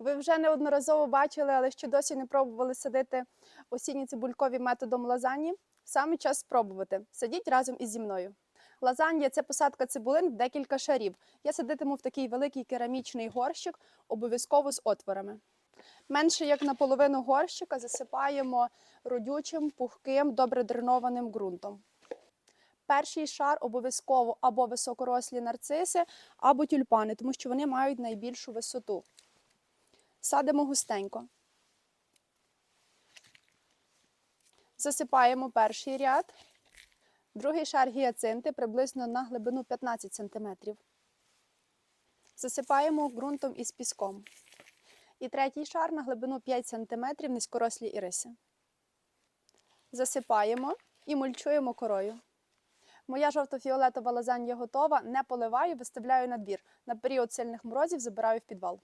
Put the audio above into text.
Ви вже неодноразово бачили, але ще досі не пробували садити осінні цибулькові методом лазані. Саме час спробувати. Садіть разом із зі мною. Лазанья це посадка цибулин в декілька шарів. Я садитиму в такий великий керамічний горщик, обов'язково з отворами. Менше як на половину горщика засипаємо родючим, пухким, добре дренованим ґрунтом. Перший шар обов'язково або високорослі нарциси, або тюльпани, тому що вони мають найбільшу висоту. Садимо густенько. Засипаємо перший ряд. Другий шар гіацинти приблизно на глибину 15 см. Засипаємо ґрунтом із піском. І третій шар на глибину 5 см низькорослі іриси. Засипаємо і мульчуємо корою. Моя жовто-фіолетова лазанья готова. Не поливаю, виставляю на двір. На період сильних морозів забираю в підвал.